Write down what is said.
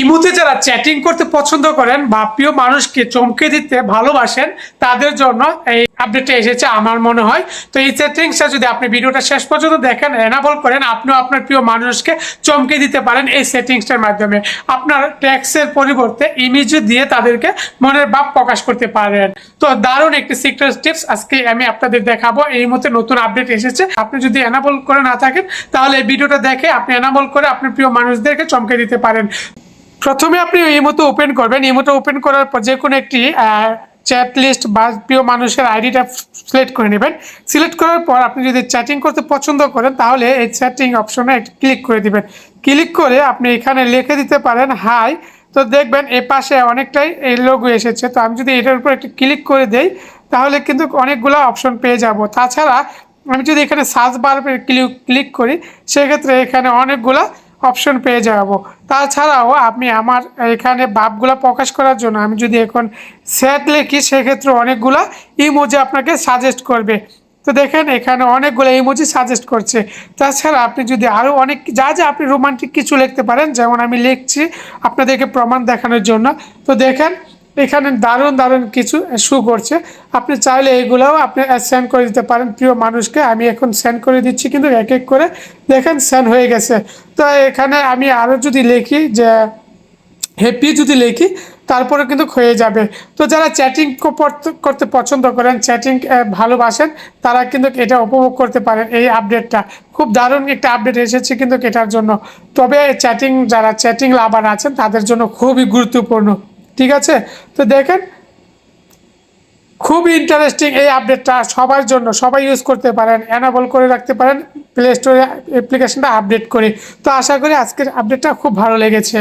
ইমুতে যারা চ্যাটিং করতে পছন্দ করেন বা প্রিয় মানুষকে চমকে দিতে ভালোবাসেন, তাদের জন্য এই আপডেটটা এসেছে আমার মনে হয়। তো এই সেটিংসটা যদি আপনি ভিডিওটা শেষ পর্যন্ত দেখেন এনাবল করেন, আপনিও আপনার প্রিয় মানুষকে চমকে দিতে পারেন এই সেটিংসটার মাধ্যমে। আপনার ট্যাক্সের পরিবর্তে ইমেজ দিয়ে তাদেরকে মনের ভাব প্রকাশ করতে পারেন। তো দারুণ একটি সিক্রেট টিপস আজকে আমি আপনাদের দেখাবো। এই মধ্যে নতুন আপডেট এসেছে। আপনি যদি এনাবল করে না থাকেন, তাহলে এই ভিডিওটা দেখে আপনি এনাবল করে আপনার প্রিয় মানুষদেরকে চমকে দিতে পারেন। প্রথমে আপনি ইমোতে ওপেন করবেন। ইমোতে ওপেন করার পর যে কোনো একটি চ্যাট লিস্ট বা প্রিয় মানুষের আইডিটা সিলেক্ট করে নেবেন। সিলেক্ট করার পর আপনি যদি চ্যাটিং করতে পছন্দ করেন, তাহলে এই চ্যাটিং অপশনে একটি ক্লিক করে দিবেন। ক্লিক করে আপনি এখানে লিখে দিতে পারেন হাই তো দেখবেন এ পাশে অনেকটাই এই লোগো এসেছে। তো আমি যদি এটার উপর একটু ক্লিক করে দেই, তাহলে কিন্তু অনেকগুলো অপশন পেয়ে যাব। তাছাড়া আমি যদি এখানে সার্চ বার ক্লিক ক্লিক করি, সেক্ষেত্রে এখানে অনেকগুলা অপশন পেয়ে যাব। তাছাড়াও আমি আমার এখানে ভাবগুলো প্রকাশ করার জন্য আমি যদি এখন স্যাট লিখি, সেক্ষেত্রে অনেকগুলো ইমোজি আপনাকে সাজেস্ট করবে। তো দেখেন, এখানে অনেকগুলো ইমোজি সাজেস্ট করছে। তাছাড়া আপনি যদি আরও অনেক, যা যা আপনি রোমান্টিক কিছু লিখতে পারেন, যেমন আমি লিখছি আপনাদেরকে প্রমাণ দেখানোর জন্য। তো দেখেন এখানে দারুণ দারুণ কিছু শু করছে। আপনি চাইলে এগুলোও আপনি সেন্ড করে দিতে পারেন। প্রিয় মানুষকে আমি এখন সেন্ড করে দিচ্ছি, কিন্তু এক এক করে দেখেন সেন্ড হয়ে গেছে। তো এখানে আমি আরও যদি লিখি যে হ্যাপি যদি লিখি, তারপরে কিন্তু হয়ে যাবে। তো যারা চ্যাটিং করতে পছন্দ করেন চ্যাটিং ভালোবাসেন, তারা কিন্তু এটা উপভোগ করতে পারেন এই আপডেটটা খুব দারুণ একটা আপডেট এসেছে কিন্তু এটার জন্য। তবে চ্যাটিং যারা চ্যাটিং লাভার আছেন, তাদের জন্য খুবই গুরুত্বপূর্ণ। ঠিক আছে? তো দেখেন, খুব ইন্টারেস্টিং এই আপডেটটা সবার জন্য, সবাই ইউজ করতে পারেন অ্যানাবল করে রাখতে পারেন প্লে স্টোরে অ্যাপ্লিকেশনটা আপডেট করে। তো আশা করি আজকের আপডেটটা খুব ভালো লেগেছে।